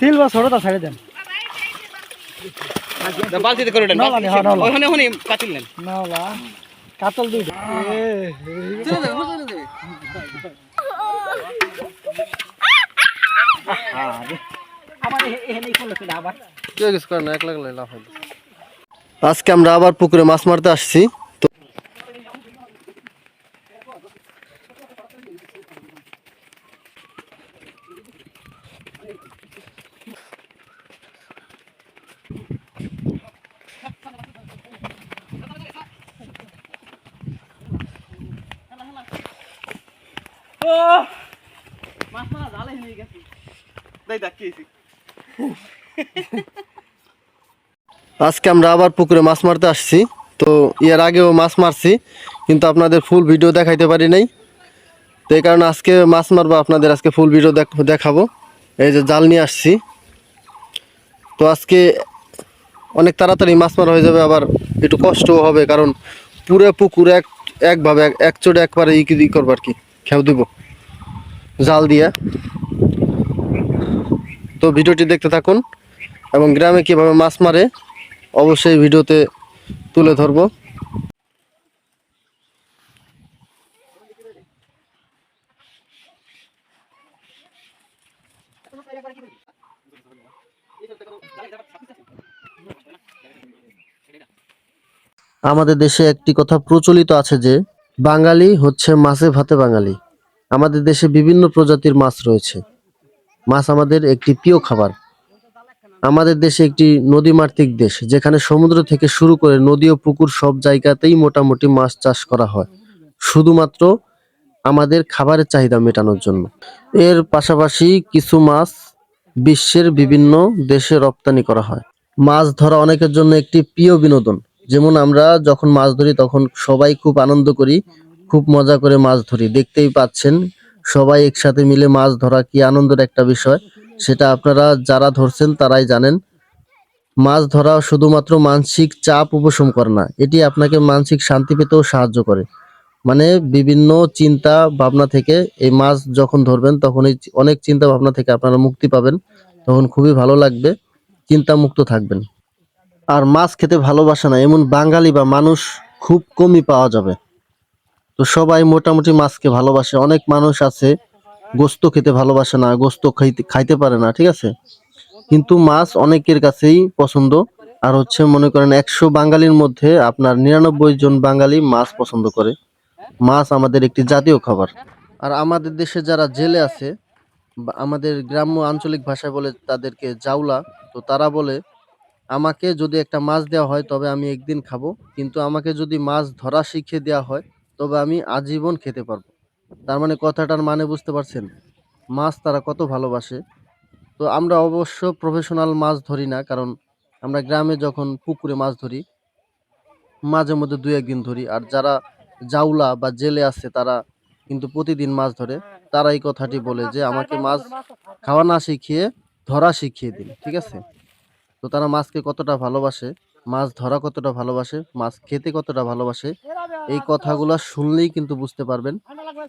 Silver ছোটটা ছেড়ে দেন। বালতিতে করে উঠেন না, না, না, না, না। ওখানে ওখানে কাটিল নেন। না কাতল দুই আজকে আমরা আবার পুকুরে মাছ মারতে আসছি। আজকে আমরা আবার পুকুরে মাছ মারতে আসছি। তো এর আগেও মাছ মারছি, কিন্তু আপনাদের ফুল ভিডিও দেখাইতে পারি নাই। তো এই কারণে আজকে মাছ মারবো, আপনাদের আজকে ফুল ভিডিও দেখ- দেখাবো। এই যে জাল নিয়ে আসছি। তো আজকে অনেক তাড়াতাড়ি মাছ মারা হয়ে যাবে, আবার একটু কষ্টও হবে, কারণ পুরো পুকুর এক, একভাবে এক- চোটে একবারে ই করব আর কি। খেউ দিব। জাল দিয়ে। তো ভিডিওটি দেখতে থাকুন এবং গ্রামে কীভাবে মাছ মারে, অবশ্যই ভিডিওতে তুলে ধরবো। আমাদের দেশে একটি কথা প্রচলিত আছে যে, বাঙালি হচ্ছে মাছে ভাতে বাঙালি। আমাদের দেশে বিভিন্ন প্রজাতির মাছ রয়েছে। মাছ আমাদের একটি প্রিয় খাবার। আমাদের দেশে একটি নদীমাতৃক দেশ, যেখানে সমুদ্র থেকে শুরু করে নদী ও পুকুর সব জায়গাতেই মোটামুটি মাছ চাষ করা হয়। শুধুমাত্র আমাদের খাবারের চাহিদা মেটানোর জন্য। এর পাশাপাশি কিছু মাছ বিশ্বের বিভিন্ন দেশে রপ্তানি করা হয়। মাছ ধরা অনেকের জন্য একটি প্রিয় বিনোদন। যেমন আমরা যখন মাছ ধরি, তখন সবাই খুব আনন্দ করি, খুব মজা করে মাছ ধরি। দেখতেই পাচ্ছেন সবাই একসাথে মিলে মাছ ধরা কি আনন্দের একটা বিষয়, সেটা আপনারা যারা ধরছেন তারাই জানেন। মাছ ধরা শুধুমাত্র মানসিক চাপ উপশম করে না, এটি আপনাকে মানসিক শান্তি পেতেও সাহায্য করে। মানে বিভিন্ন চিন্তা ভাবনা থেকে এই মাছ যখন ধরবেন তখন এই অনেক চিন্তা ভাবনা থেকে আপনারা মুক্তি পাবেন, তখন খুবই ভালো লাগবে চিন্তা মুক্ত থাকবেন। আর মাছ খেতে ভালোবাসে না, এমন বাঙালি বা মানুষ খুব কমই পাওয়া যাবে। তো সবাই মোটামুটি মাছকে ভালোবাসে। অনেক মানুষ আছে, গোস্ত খেতে ভালোবাসে না, গোস্ত খাইতে খাইতে পারে না, ঠিক আছে? কিন্তু মাছ অনেকের কাছেই পছন্দ। আর হচ্ছে মনে করেন একশো বাঙালির মধ্যে আপনার নিরানব্বই জন বাঙালি মাছ পছন্দ করে। মাছ আমাদের একটি জাতীয় খাবার। আর আমাদের দেশে যারা জেলে আছে আমাদের গ্রাম্য আঞ্চলিক ভাষায় বলে তাদেরকে জাউলা, তো তারা বলে, আমাকে যদি একটা মাছ দেওয়া হয় তবে আমি একদিন খাব। কিন্তু আমাকে যদি মাছ ধরা শিখিয়ে দেওয়া হয় তবে আমি আজীবন খেতে পারব। তার মানে কথাটার মানে বুঝতে পারছেন? মাছ তারা কত ভালোবাসে। তো আমরা অবশ্য প্রফেশনাল মাছ ধরি না, কারণ আমরা গ্রামে যখন পুকুরে মাছ ধরি, মাঝে মধ্যে দুই একদিন ধরি, আর যারা জাউলা বা জেলে আছে তারা কিন্তু প্রতিদিন মাছ ধরে। তারা এই কথাটি বলে যে, আমাকে মাছ খাওয়া না শিখিয়ে, ধরা শিখিয়ে দিন। ঠিক আছে? তো তারা মাছকে কতটা ভালোবাসে মাছ ধরা কতটা ভালোবাসে মাছ খেতে কতটা ভালোবাসে এই কথাগুলো শুনলেই কিন্তু বুঝতে পারবেন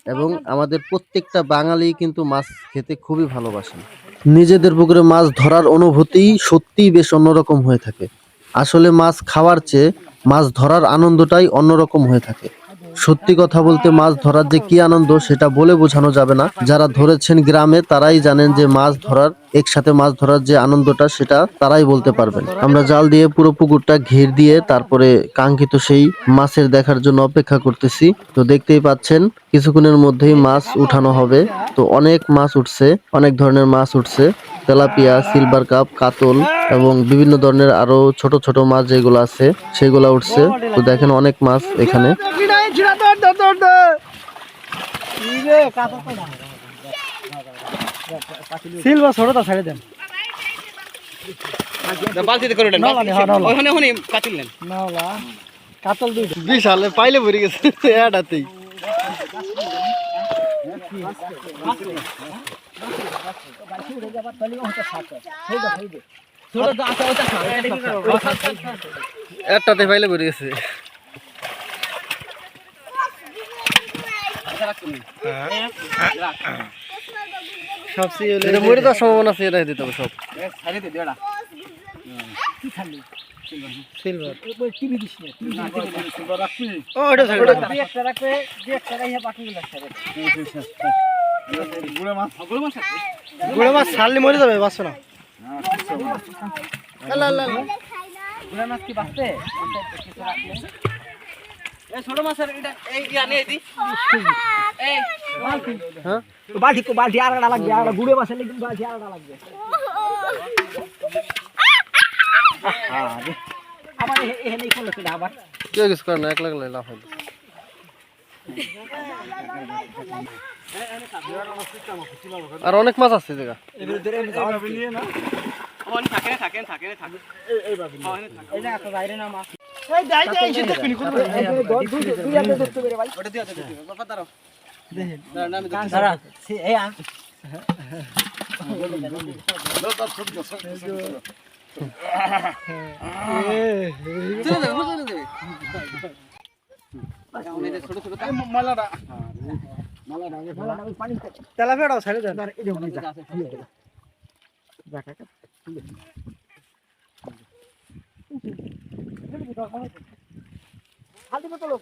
এবং আমাদের প্রত্যেকটা বাঙালি কিন্তু মাছ খেতে খুবই ভালোবাসেন। নিজেদের পুকুরে মাছ ধরার অনুভূতি সত্যিই বেশ অন্যরকম হয়ে থাকে। আসলে মাছ খাওয়ার চেয়ে মাছ ধরার আনন্দটাই অন্যরকম হয়ে থাকে। সত্যি কথা বলতে মাছ ধরার যে কি আনন্দ সেটা বলে বোঝানো যাবে না। যারা ধরেছেন গ্রামে তারাই জানেন যে মাছ ধরার একসাথে মাছ ধরার যে আনন্দটা, সেটা তারাই বলতে পারবেন। আমরা জাল দিয়ে পুরো পুকুরটা ঘের দিয়ে তারপরে কাঙ্ক্ষিত সেই মাছের দেখার জন্য অপেক্ষা করতেছি। তো দেখতেই পাচ্ছেন, কিছুক্ষণের মধ্যেই মাছ উঠানো হবে। তো অনেক মাছ উঠছে, অনেক ধরনের মাছ উঠছে। তেলাপিয়া, সিলভার কাপ, কাতল এবং বিভিন্ন ধরনের আরও ছোট ছোট মাছ যেগুলো আছে, সেগুলো উঠছে। তো দেখেন অনেক মাছ এখানে। সিলভার ছোটটা ছেড়ে দেন। বালতিতে করে। ওখানে ওখানে নেন। কাতল দুই বিশালে পাইলে ভরে গেছে এটাতেই। একটাতে পাইলে ভরে গেছে। এটা রাখ তুমি রাখ। সবচেয়ে হলো এটা মরে যাওয়ার সম্ভাবনা আছে এটা দিতে হবে সব। ছাড়ি দে দেড়া সিলভার টিভি দিস না সিলভার রাখবি ও এটা ছেড়ে দেন একটা রাখবে যে একটা রাখে বাকিগুলো ছেড়ে। গুড়ে মাছ গুড়ে মাছ গুড়ে মাছ ছাড়লে মরে যাবে বাঁচো না। গুড়ে মাছ কি বাঁচতে ছোট মাছের এটা এই ইয়া নিয়ে দি। এই। হ্যাঁ? বালতি তো বালতি আর একটা লাগবে আর গুড়ে মাছের লেগে বালতি আর একটা লাগবে। আবার এখানে করল সেটা আবার। কেউ কিছু করে না। এক লাখ লাভ হবে আর অনেক মাছ আছে জায়গা এই বাইরে না মাছ ছোট ছোট মালাটা তেলাপিয়াটাও ছেড়ে দেন হালদি মতো লোক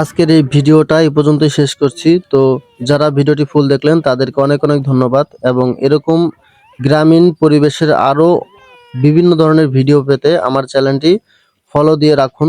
আজকের এই ভিডিওটা এই পর্যন্তই শেষ করছি। তো যারা ভিডিওটি ফুল দেখলেন, তাদেরকে অনেক অনেক ধন্যবাদ এবং এরকম গ্রামীণ পরিবেশের আরও বিভিন্ন ধরনের ভিডিও পেতে আমার চ্যানেলটি ফলো দিয়ে রাখুন।